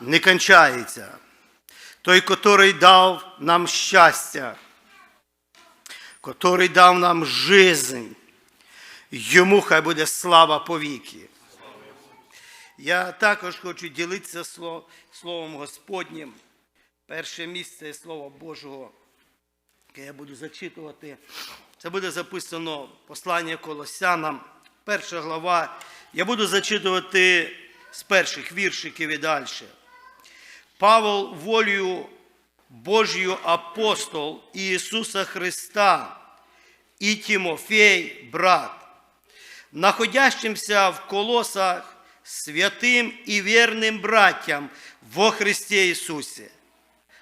не кончається. Той, котрий дав нам щастя, котрий дав нам жизнь, йому хай буде слава повіки. Я також хочу ділитися сло- Словом Господнім. Перше місце Слова Божого, яке я буду зачитувати, це буде записано послання Колосянам, перша глава. Я буду зачитувати з перших віршиків і далі. Павел волею Божью апостол Иисуса Христа и Тимофей, брат, находящимся в колосах святым и верным братьям во Христе Иисусе.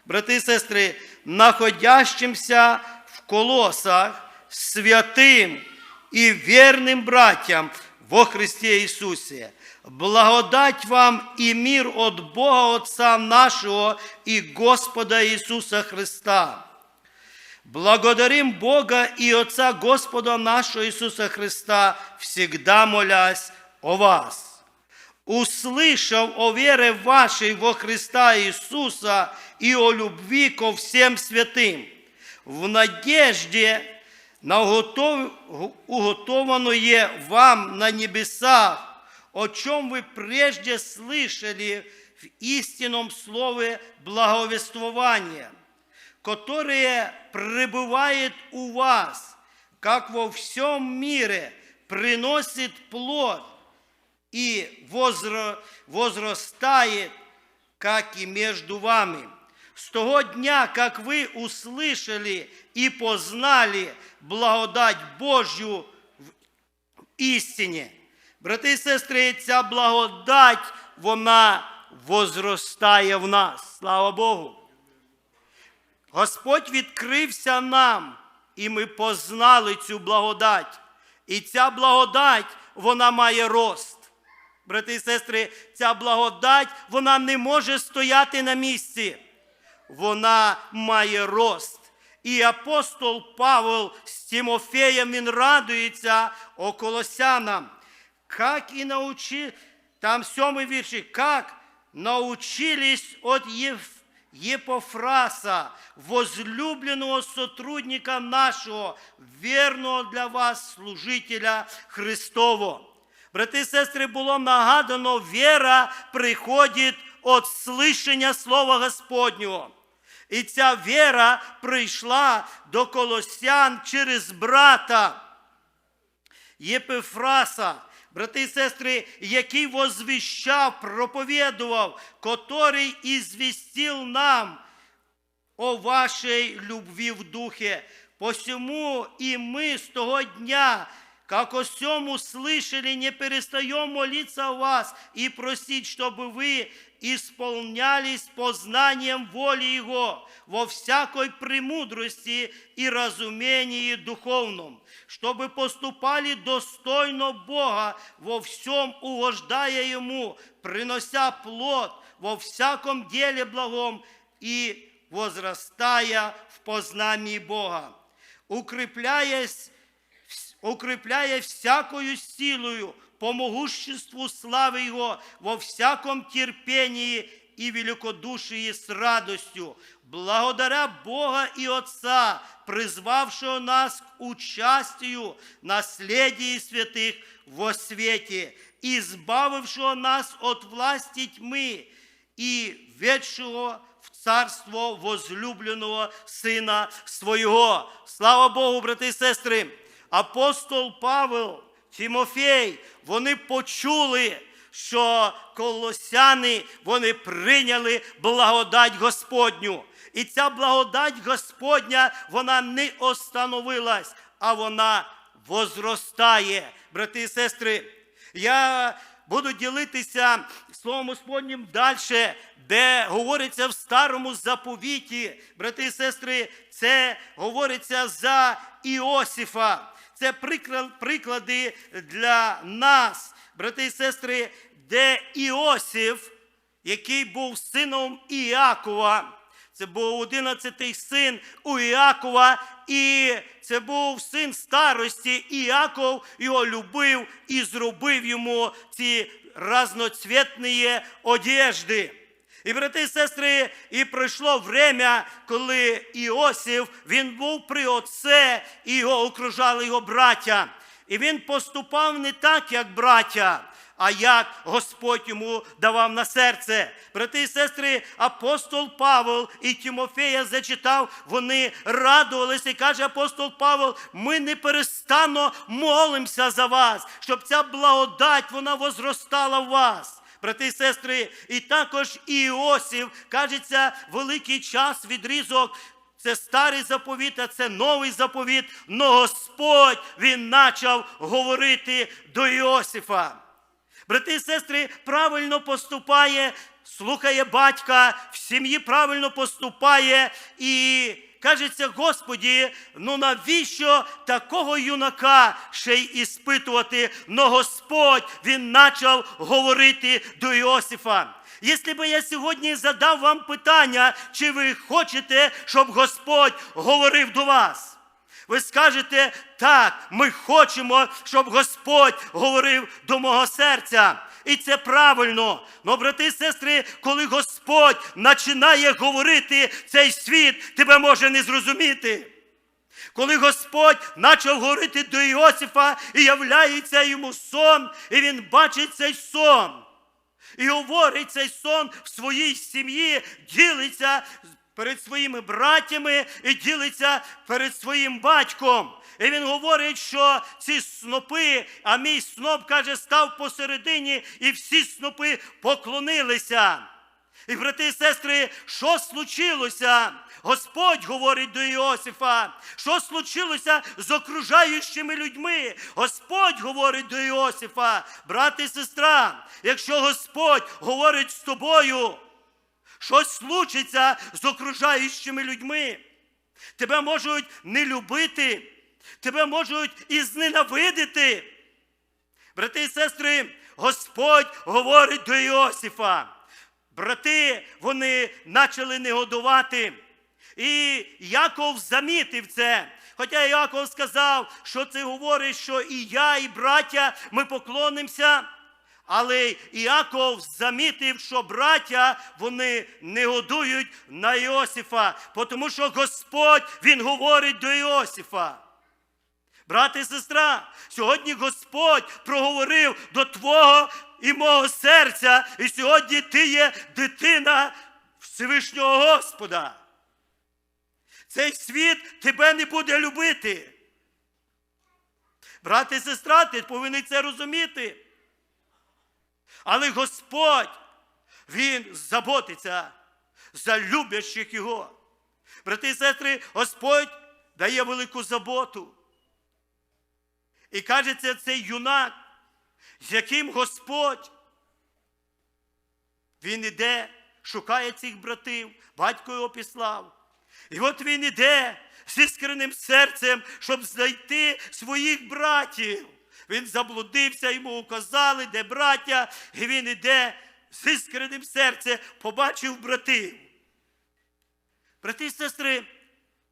Брати і сестри, находящимся в колосах святим і вірним братям во Христе Ісусі. Благодать вам і мир от Бога Отца нашого і Господа Ісуса Христа. Благодарим Бога и Отца Господа нашего Иисуса Христа, всегда молясь о вас. Услышав о вере вашей во Христа Иисуса и о любви ко всем святым, в надежде на уготов- уготованное вам на небесах, о чем вы прежде слышали в истинном слове благовествования – которое пребывает у вас, как во всем мире, приносит плод и возра- возрастает, как и между вами. С того дня, как вы услышали и познали благодать Божью в істині. Брати і сестри, ця благодать, вона возростає в нас. Слава Богу. Господь відкрився нам, і ми познали цю благодать. І ця благодать, вона має рост. Брати і сестри, ця благодать, вона не може стояти на місці. Вона має рост. І апостол Павел з Тимофеєм він радується о колосянам. Как і научи, там сьомий вірші, как научились от Єв... Епофраса, возлюбленного сотрудника нашего, верного для вас служителя Христового. Брати і сестри, було нагадано, віра приходить від слышання Слова Господнього. І ця віра прийшла до колосян через брата. Єпифраса, брати і сестри, який возвіщав, проповідував, котрий і звістив нам о вашій любві в духе. Посему і ми з того дня, как о сем услышали, не перестаем молиться о вас и просить, чтобы вы исполнялись познанием воли Его во всякой премудрости и разумении духовном, чтобы поступали достойно Бога, во всем угождая Ему, принося плод во всяком деле благом и возрастая в познании Бога, укрепляясь, укрепляя всякою силою по могуществу славы Его во всяком терпении и великодушии с радостью, благодаря Бога и Отца, призвавшего нас к участию наследии святых во свете, избавившего нас от власти тьмы и ведшего в царство возлюбленого Сина Своего. Слава Богу, брати і сестри! Апостол Павел, Тимофей, вони почули, що колосяни вони прийняли благодать Господню. І ця благодать Господня, вона не остановилась, а вона возростає. Брати і сестри, я буду ділитися Словом Господнім далі, де говориться в старому заповіті, брати і сестри, це говориться за Іосифа. Це приклади для нас, брати і сестри, де Іосиф, який був сином Іакова, це був одинадцятий син у Іакова, і це був син старості. Іаков його любив і зробив йому ці разноцвітні одежди. І, брати і сестри, і пройшло время, коли Іосиф, він був при отце, і його окружали його браття. І він поступав не так, як браття, а як Господь йому давав на серце. Брати і сестри, апостол Павел і Тимофея зачитав, вони радувалися і каже апостол Павел, ми неперестанно молимося за вас, щоб ця благодать вона возростала в вас. Брати і сестри, і також Іосиф, кажеться, великий час відрізок. Це старий заповіт, а це новий заповіт. Но Господь він почав говорити до Іосифа. Брати і сестри, правильно поступає, слухає батька, в сім'ї правильно поступає і кажеться, Господі, ну навіщо такого юнака ще й іспитувати? Но Господь він почав говорити до Іосифа. Якщо би я сьогодні задав вам питання, чи ви хочете, щоб Господь говорив до вас? Ви скажете, так, ми хочемо, щоб Господь говорив до мого серця. І це правильно. Но, брати і сестри, коли Господь починає говорити, цей світ тебе може не зрозуміти. Коли Господь почав говорити до Іосифа і являється йому сон, і він бачить цей сон. І говорить цей сон в своїй сім'ї, ділиться перед своїми братями і ділиться перед своїм батьком. І він говорить, що ці снопи, а мій сноп, каже, став посередині, і всі снопи поклонилися. І, брати і сестри, що случилося? Господь говорить до Іосифа, що случилося з окружаючими людьми. Господь говорить до Іосифа, брат і сестра, якщо Господь говорить з тобою, щось случиться з окружаючими людьми. Тебе можуть не любити, тебе можуть і зненавидити. Брати і сестри, Господь говорить до Іосифа. Брати, вони почали негодувати. І Яков замітив це. Хоча Яков сказав, що це говорить, що і я, і браття, ми поклонимося. Але Іаков замітив, що браття вони не годують на Іосифа, тому що Господь Він говорить до Іосифа. Брат і сестра, сьогодні Господь проговорив до твого і мого серця, і сьогодні ти є дитина Всевишнього Господа. Цей світ тебе не буде любити. Брат і сестра, ти повинен це розуміти. Але Господь, Він заботиться за любящих Його. Брати і сестри, Господь дає велику заботу. І кажеться, цей юнак, з яким Господь, він іде, шукає цих братів, батько його післав. І от він іде з іскренним серцем, щоб знайти своїх братів. Він заблудився, йому указали, де браття, і він іде з іскренним серцем, побачив братів. Брати і сестри,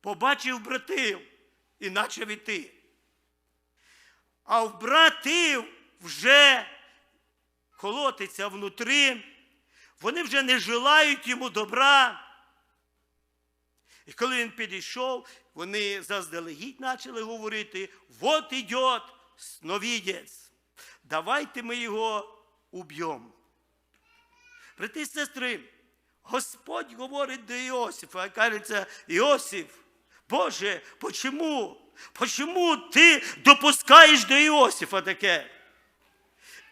побачив братів і почав іти. А в братів вже колотиться внутрі, вони вже не желають йому добра. І коли він підійшов, вони заздалегідь почали говорити: от ідет сновидець, давайте ми його уб'ємо. Брати і сестри, Господь говорить до Іосифа, кажеться, Іосиф, Боже, почему? Почому ти допускаєш до Іосифа таке?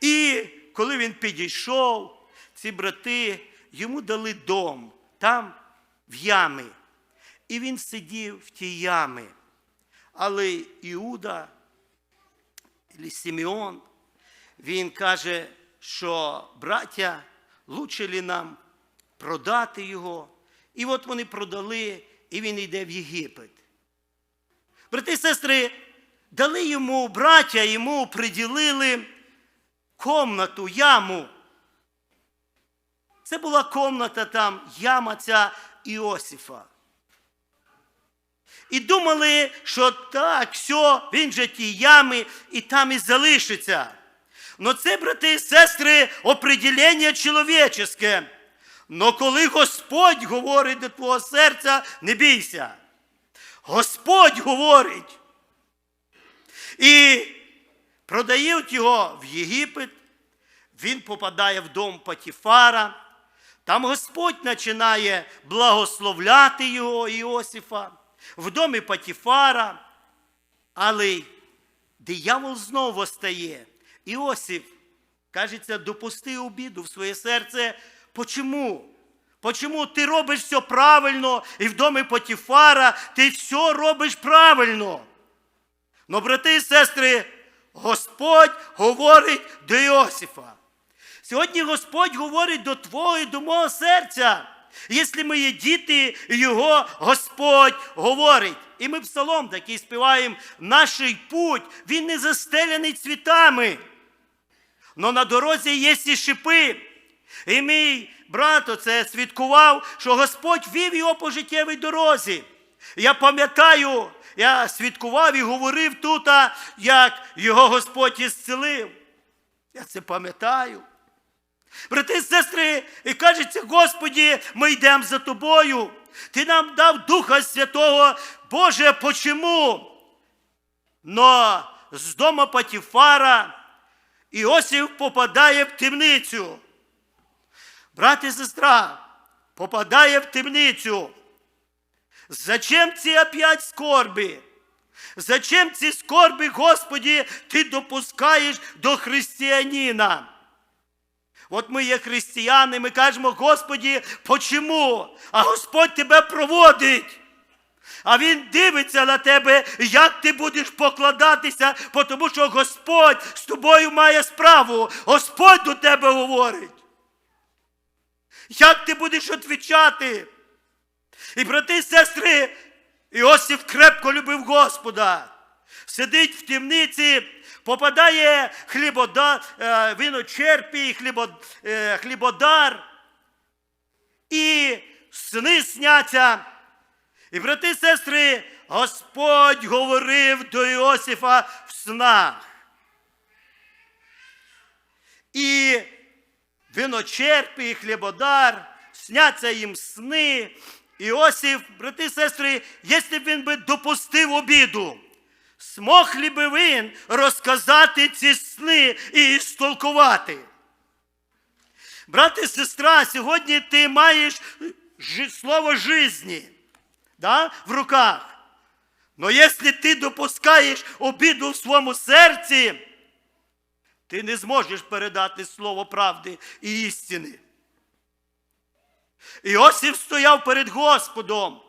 І коли він підійшов, ці брати йому дали дом там, в ямі. І він сидів в тій ямі. Але Іуда, або Симеон, він каже, що браття, лучше ли нам продати його. І от вони продали, і він йде в Єгипет. Брати і сестри, дали йому браття, йому приділили комнату, яму. Це була комната там, яма ця Іосифа. І думали, що так, все, він же ті ями і там і залишиться. Но це, брати і сестри, определення чоловіческе. Но коли Господь говорить до твого серця, не бійся. Господь говорить. І продають його в Єгипет, він попадає в дом Патіфара. Там Господь починає благословляти його Іосифа в домі Патіфара. Але диявол знову восстає. Іосиф, кажеться, допустив обіду в своє серце. Почому? Почому ти робиш все правильно і в домі Потіфара ти все робиш правильно? Но, брати і сестри, Господь говорить до Іосифа. Сьогодні Господь говорить до твого і до мого серця. Якщо ми є діти, його Господь говорить. І ми псалом такий співаємо, наш путь, він не застелений цвітами. Но на дорозі є і шипи. І мій брат оце свідкував, що Господь вів його по життєвій дорозі. Я пам'ятаю, я свідкував і говорив тут, як його Господь ісцелив. Я це пам'ятаю. Брати і сестри, і кажеться, Господі, ми йдемо за тобою. Ти нам дав Духа Святого, Боже, почому? Но з дома Патіфара Іосиф попадає в темницю. Брат і сестра, попадає в темницю. Зачем ці опять скорби? Зачем ці скорби, Господі, ти допускаєш до християнина? От ми є християни, ми кажемо, Господі, почому? А Господь тебе проводить. А Він дивиться на тебе, як ти будеш покладатися, тому що Господь з тобою має справу. Господь до тебе говорить. Як ти будеш відвічати? І брати і сестри, Іосиф крепко любив Господа. Сидить в темниці, попадає хлібодар, е, виночерпій, е, хлібодар, і сни сняться. І, брати і сестри, Господь говорив до Іосифа в снах. І виночерпій, хлібодар, сняться їм сни. Іосиф, брати і сестри, якщо б він би допустив обіду, смог би він розказати ці сни і істолкувати? Брат і сестра, сьогодні ти маєш слово житті да, в руках. Но якщо ти допускаєш обіду в своєму серці, ти не зможеш передати слово правди і істини. Іосиф стояв перед Господом.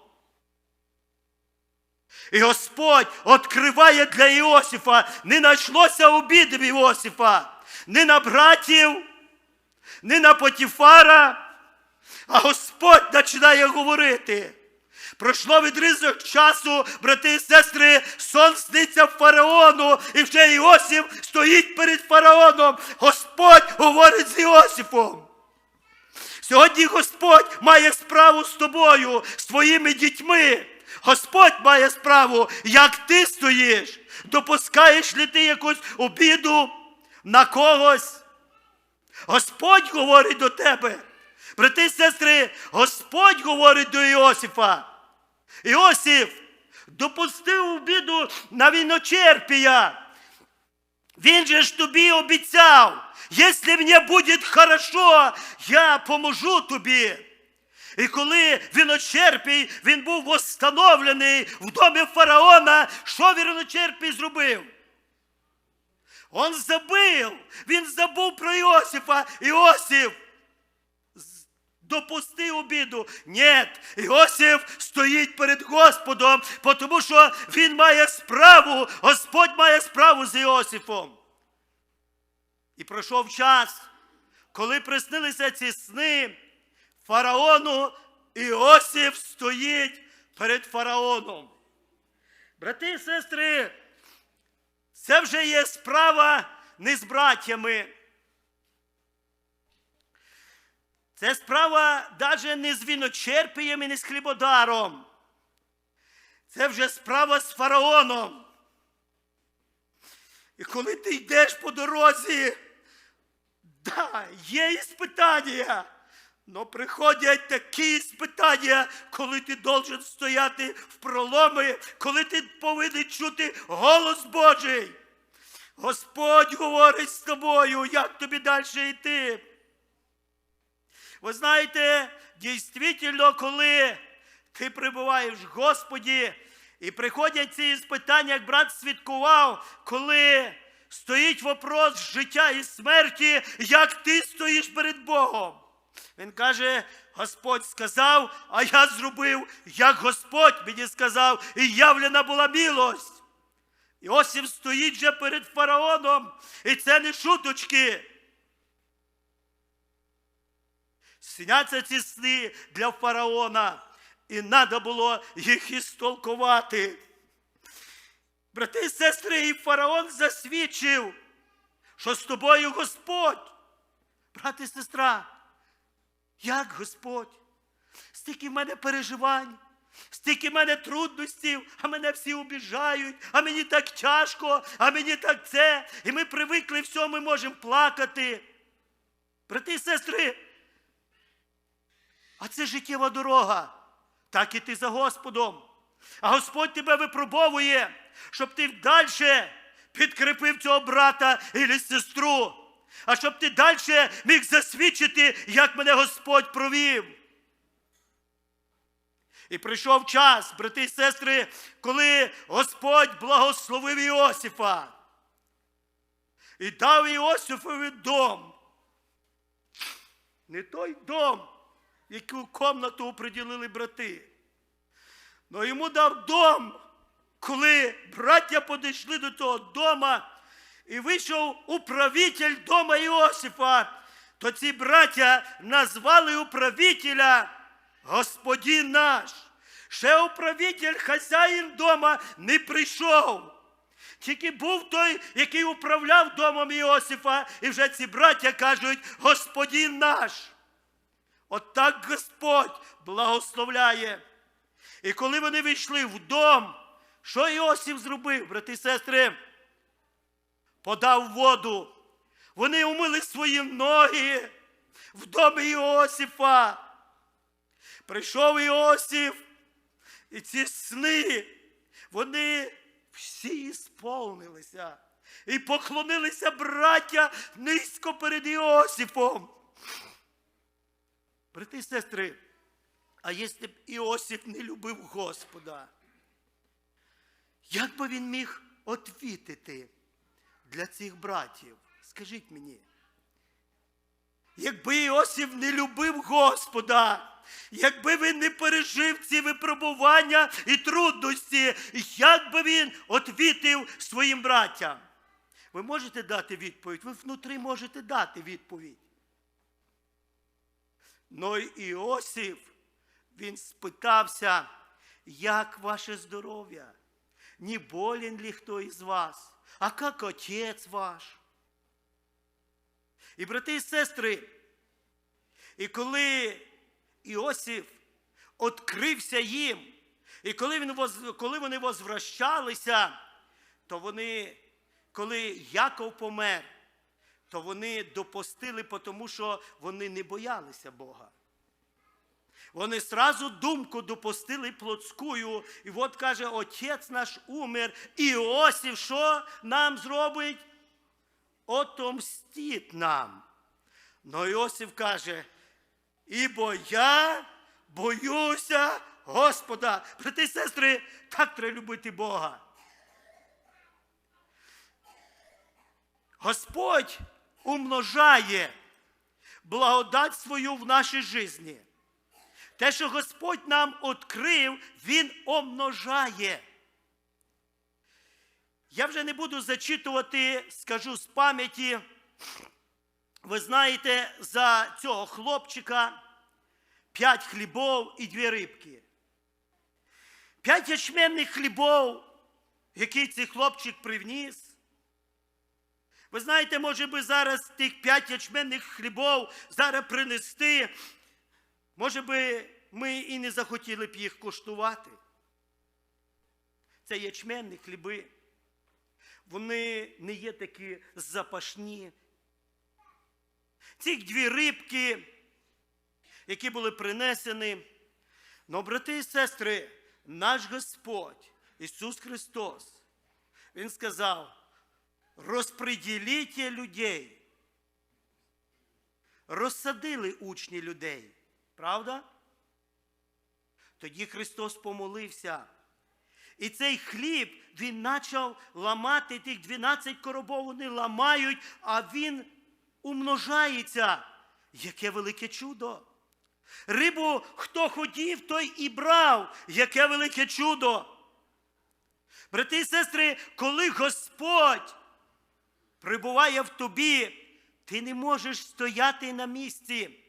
І Господь відкриває для Іосифа, не знайшлося обіди в Іосифа, не на братів, не на Потіфара, а Господь починає говорити. Пройшло відрізок часу, брати і сестри, сон сниться фараону, і вже Іосиф стоїть перед фараоном. Господь говорить з Іосифом. Сьогодні Господь має справу з тобою, з твоїми дітьми. Господь має справу, як ти стоїш. Допускаєш ли ти якусь обіду на когось? Господь говорить до тебе. Брати і сестри, Господь говорить до Іосифа. Іосиф допустив обіду на віночерпія. Він же ж тобі обіцяв, якщо мені буде хорошо, я поможу тобі. І коли віночерпій, він був встановлений в домі фараона, що віночерпій зробив? Он забив, він забув про Іосифа. Іосиф допустив обіду. Ні, Іосиф стоїть перед Господом, тому що він має справу, Господь має справу з Іосифом. І пройшов час, коли приснилися ці сни фараону, Іосиф стоїть перед фараоном. Брати і сестри, це вже є справа не з братями. Це справа навіть не з віночерпієм і не з хлібодаром. Це вже справа з фараоном. І коли ти йдеш по дорозі, да, є іспитання, Но приходять такі спитання, коли ти должен стояти в проломи, коли ти повинен чути голос Божий. Господь говорить з тобою, як тобі далі йти. Ви знаєте, дійсно, коли ти перебуваєш в Господі, і приходять ці іспитання, як брат свідкував, коли стоїть вопрос життя і смерті, як ти стоїш перед Богом. Він каже, Господь сказав, а я зробив, як Господь мені сказав, і явлена була милость. Іосиф стоїть вже перед фараоном, і це не шуточки. Сняться ці сни для фараона, і треба було їх істолкувати. Брати і сестри, і фараон засвідчив, що з тобою Господь. Брат і сестра, як Господь? Стільки в мене переживань, стільки в мене трудностей, а мене всі обіжають, а мені так тяжко, а мені так це. І ми привикли все, ми можемо плакати. Брати і сестри, а це життєва дорога. Так і ти за Господом. А Господь тебе випробовує, щоб ти далі підкріпив цього брата і сестру. А щоб ти далі міг засвідчити, як мене Господь провів. І прийшов час, брати і сестри, коли Господь благословив Іосифа і дав Іосифові дом. Не той дом, яку комнату приділили брати. Но йому дав дом, коли браття підійшли до того дома, і вийшов управитель дома Іосифа, то ці браття назвали управителя Господин наш. Ще управитель, хазяїн дома не прийшов. Тільки був той, який управляв домом Іосифа, і вже ці браття кажуть, Господин наш. От так Господь благословляє. І коли вони війшли в дом, що Іосиф зробив, брати і сестри? Подав воду. Вони умили свої ноги в домі Іосифа. Прийшов Іосиф, і ці сни, вони всі сповнилися. І поклонилися браття низько перед Іосифом. Брати і сестри, а якщо б Іосиф не любив Господа, як би він міг отвітити для цих братів? Скажіть мені. Якби Іосиф не любив Господа, якби він не пережив ці випробування і трудності, як би він отвітив своїм братям? Ви можете дати відповідь? Ви внутрі можете дати відповідь. Но Іосиф, він спитався, як ваше здоров'я? Не болен ли хто із вас? А як отець ваш? І брати і сестри, і коли Іосиф відкрився їм, і коли, він, коли вони возвращалися, то вони, коли Яков помер, то вони допустили, тому що вони не боялися Бога. Вони сразу думку допустили плотськую, і от каже, отець наш умер, Іосиф що нам зробить? Отомстить нам. Но Іосиф каже, ібо я боюся Господа. Брати і сестри, так треба любити Бога. Господь умножає благодать свою в нашій житті. Те, що Господь нам відкрив, Він умножає. Я вже не буду зачитувати, скажу з пам'яті. Ви знаєте, за цього хлопчика п'ять хлібов і дві рибки. П'ять ячменних хлібов, який цей хлопчик привніс. Ви знаєте, може би зараз тих п'ять ячменних хлібов зараз принести. Може би ми і не захотіли б їх коштувати. Це ячменні хліби. Вони не є такі запашні. Ці дві рибки, які були принесені. Но, брати і сестри, наш Господь Ісус Христос, Він сказав, розпреділіть людей. Розсадили учні людей. Правда? Тоді Христос помолився. І цей хліб він почав ламати тих 12 коробов, вони ламають, а він умножається. Яке велике чудо! Рибу хто хотів, той і брав. Яке велике чудо! Брати і сестри, коли Господь прибуває в тобі, ти не можеш стояти на місці.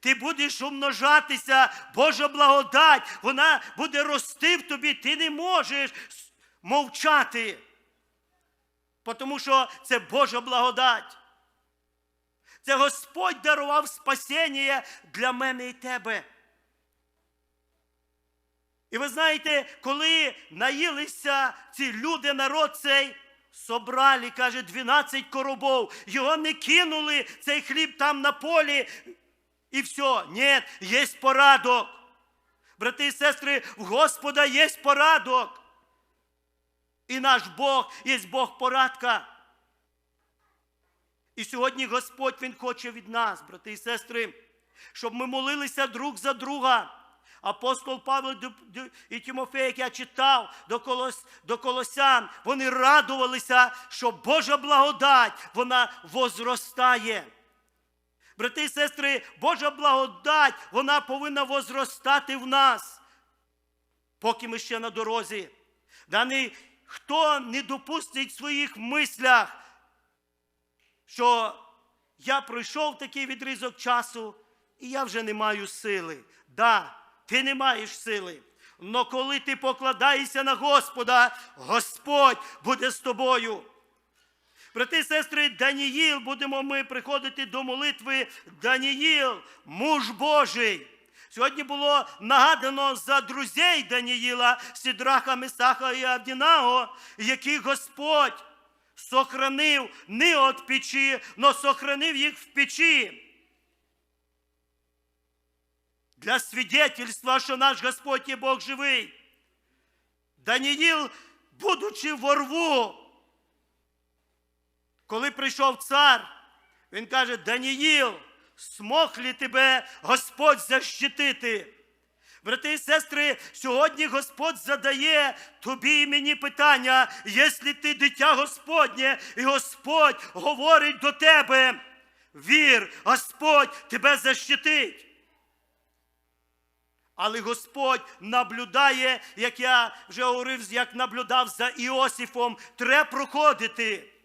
Ти будеш умножатися, Божа благодать, вона буде рости в тобі, ти не можеш мовчати. Тому що це Божа благодать. Це Господь дарував спасіння для мене і тебе. І ви знаєте, коли наїлися ці люди, народ цей, собрали, каже, 12 коробов, його не кинули, цей хліб там на полі, і все. Ні, є порадок. Брати і сестри, в Господа є порадок. І наш Бог є Бог порадка. І сьогодні Господь Він хоче від нас, брати і сестри, щоб ми молилися друг за друга. Апостол Павло і Тимофей, як я читав до, колос, до Колосян, вони радувалися, що Божа благодать, вона возростає. Брати і сестри, Божа благодать, вона повинна возростати в нас, поки ми ще на дорозі. Да не, хто не допустить в своїх мислях, що я пройшов такий відрізок часу, і я вже не маю сили. Да, ти не маєш сили. Но коли ти покладаєшся на Господа, Господь буде з тобою. Брати і сестри, Даніїл, будемо ми приходити до молитви. Даніїл, муж Божий. Сьогодні було нагадано за друзей Даніїла, Сідраха, Месаха і Авдінаго, яких Господь сохранив не від печі, но сохранив їх в печі. Для свідетельства, що наш Господь є Бог живий. Даніїл, будучи во рву, коли прийшов цар, він каже: Даніїл, смог ли тебе Господь защитити? Брати і сестри, сьогодні Господь задає тобі і мені питання, якщо ти дитя Господнє, і Господь говорить до тебе, вір, Господь тебе защитить. Але Господь наблюдає, як я вже говорив, як наблюдав за Іосифом, треба проходити.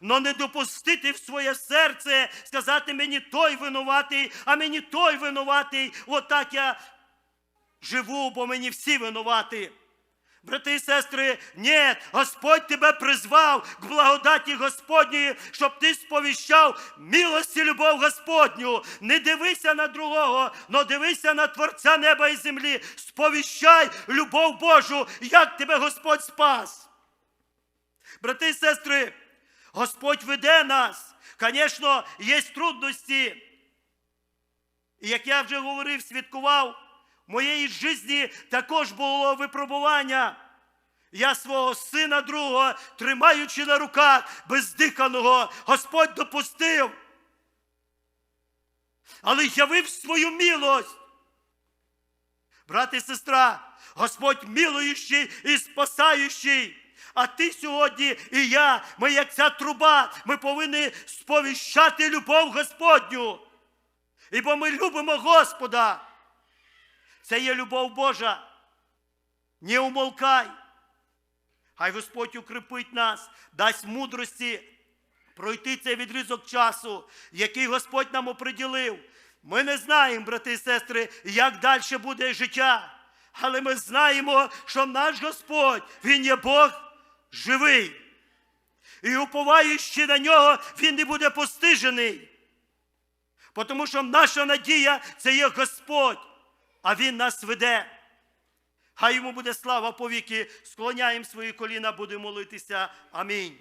Но не допустити в своє серце, сказати мені той винуватий, а мені той винуватий. Отак я живу, бо мені всі винуваті. Брати і сестри, ні, Господь тебе призвав к благодаті Господньої, щоб ти сповіщав милость і любов Господню. Не дивися на другого, но дивися на Творця неба і землі. Сповіщай любов Божу, як тебе Господь спас. Брати і сестри, Господь веде нас. Звісно, є трудності. І як я вже говорив, свідкував, в моєї житті також було випробування. Я свого сина другого, тримаючи на руках бездиханого, Господь допустив. Але явив свою милость. Брат і сестра, Господь милуючий і спасаючий. А ти сьогодні і я, ми як ця труба, ми повинні сповіщати любов Господню. Ібо ми любимо Господа. Це є любов Божа. Не умолкай. Хай Господь укріпить нас, дасть мудрості пройти цей відрізок часу, який Господь нам оприділив. Ми не знаємо, брати і сестри, як далі буде життя. Але ми знаємо, що наш Господь, Він є Бог живий. І уповаючи на нього, Він не буде постижений. Тому що наша надія це є Господь, а Він нас веде. Хай йому буде слава повіки. Склоняємо свої коліна, будемо молитися. Амінь.